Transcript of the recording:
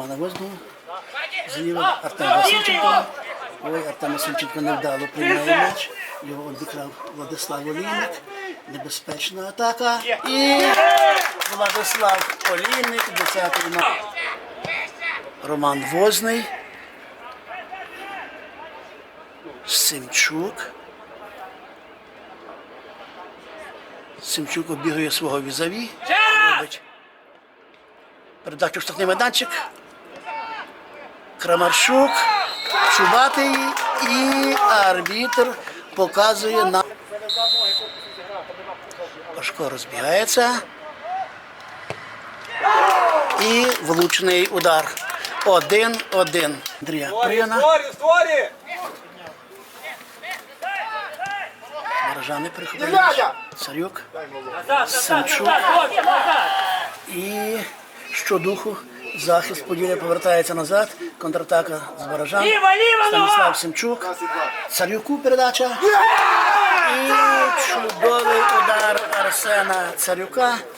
Романа Возного. Зліва Артем Васильченко. Ой, Артем Васильченко невдало приймає м'яч. Його обікрав Владислав Олійник. Небезпечна атака. І Владислав Олійник, 10-й номер. Роман Возний. Симчук. Симчук обігує свого візаві. Робить передачу в штрафний майданчик. Крамарчук, Чубатий і арбітр показує на. Пашко розбігається. І влучний удар. Один-один. Андрія створі! Баражани приходить. Царюк. Самчук. І щодуху захист Поділля повертається назад. Контратака з Баражан. Станіслав! Семчук. Царюку передача. І чудовий удар Арсена Царюка.